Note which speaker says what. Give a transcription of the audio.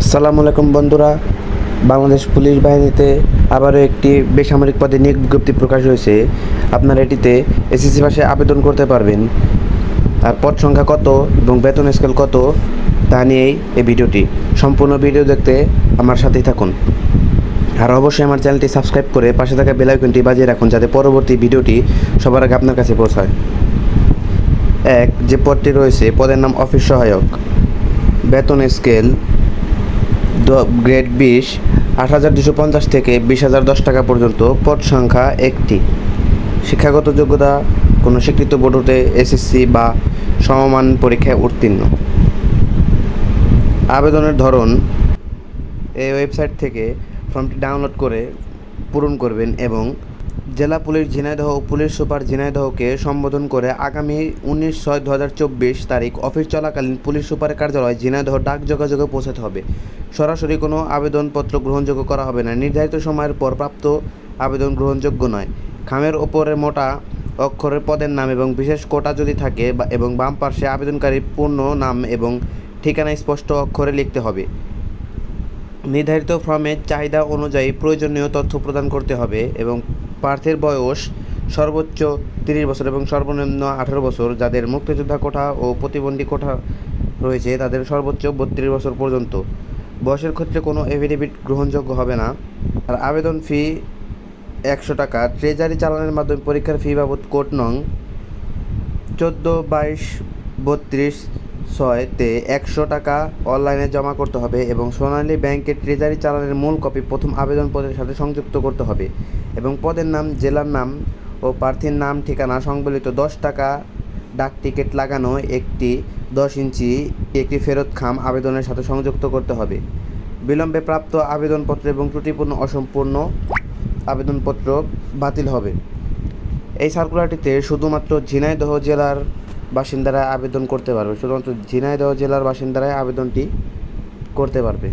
Speaker 1: আসসালামু আলাইকুম বন্ধুরা। বাংলাদেশ পুলিশ বাহিনীতে আবারও একটি বেসামরিক পদে নিয়োগ বিজ্ঞপ্তি প্রকাশ হয়েছে। আপনারা এটিতে এসএসসি ভাষায় আবেদন করতে পারবেন। আর পদ সংখ্যা কত এবং বেতন স্কেল কত তা নিয়েই এই ভিডিওটি। সম্পূর্ণ ভিডিও দেখতে আমার সাথেই থাকুন। আর অবশ্যই আমার চ্যানেলটি সাবস্ক্রাইব করে পাশে থাকা বেল আইকনটি বাজিয়ে রাখুন যাতে পরবর্তী ভিডিওটি সবার আগে আপনার কাছে পৌঁছায়। এক, যে পদটি রয়েছে, পদের নাম অফিস সহায়ক। বেতন স্কেল গ্রেড বিশ আট হাজার দুশো পঞ্চাশ থেকে বিশ হাজার দশ টাকা পর্যন্ত পদ সংখ্যা একটি। শিক্ষাগত যোগ্যতা, কোনো স্বীকৃত বোর্ড হতে এসএসসি বা সমমান পরীক্ষায় উত্তীর্ণ। আবেদনের ধরন, এই ওয়েবসাইট থেকে ফর্মটি ডাউনলোড করে পূরণ করবেন এবং জেলা পুলিশ ঝিনাইদহ পুলিশ সুপার ঝিনাইদহকে সম্বোধন করে আগামী উনিশ ছয় দু হাজার চব্বিশ তারিখ অফিস চলাকালীন পুলিশ সুপারের কার্যালয় ঝিনাইদহ ডাক যোগাযোগে পৌঁছাতে হবে। সরাসরি কোনো আবেদনপত্র গ্রহণযোগ্য করা হবে না। নির্ধারিত সময়ের পর প্রাপ্ত আবেদন গ্রহণযোগ্য নয়। খামের ওপরে মোটা অক্ষরের পদের নাম এবং বিশেষ কোটা যদি থাকে এবং বাম পার্শ্বে আবেদনকারীর পূর্ণ নাম এবং ঠিকানা স্পষ্ট অক্ষরে লিখতে হবে। নির্ধারিত ফর্মের চাহিদা অনুযায়ী প্রয়োজনীয় তথ্য প্রদান করতে হবে এবং প্রার্থীর বয়স সর্বোচ্চ তিরিশ বছর এবং সর্বনিম্ন আঠারো বছর। যাদের মুক্তিযোদ্ধা কোঠা ও প্রতিবন্ধী কোঠা রয়েছে, তাদের সর্বোচ্চ বত্রিশ বছর পর্যন্ত। বয়সের ক্ষেত্রে কোনো এফিডেভিট গ্রহণযোগ্য হবে না। আর আবেদন ফি একশো টাকা। ট্রেজারি চালানের মাধ্যমে পরীক্ষার ফি বাবদ কোট নং চোদ্দ বাইশ বত্রিশ ছয়তে একশো টাকা অনলাইনে জমা করতে হবে এবং সোনালী ব্যাংকের ট্রেজারি চালানের মূল কপি প্রথম আবেদন পদের সাথে সংযুক্ত করতে হবে এবং পদের নাম, জেলার নাম ও প্রার্থীর নাম, ঠিকানা, সংবলিত দশ টাকা ডাক টিকিট লাগানো একটি দশ ইঞ্চি একটি ফেরত খাম আবেদনের সাথে সংযুক্ত করতে হবে। বিলম্বে প্রাপ্ত আবেদনপত্র এবং ত্রুটিপূর্ণ অসম্পূর্ণ আবেদনপত্র বাতিল হবে। এই সার্কুলারটিতে শুধুমাত্র ঝিনাইদহ জেলার বাসিন্দারা আবেদন করতে পারবে। শুধুমাত্র ঝিনাইদহ জেলার বাসিন্দারাই আবেদনটি করতে পারবে।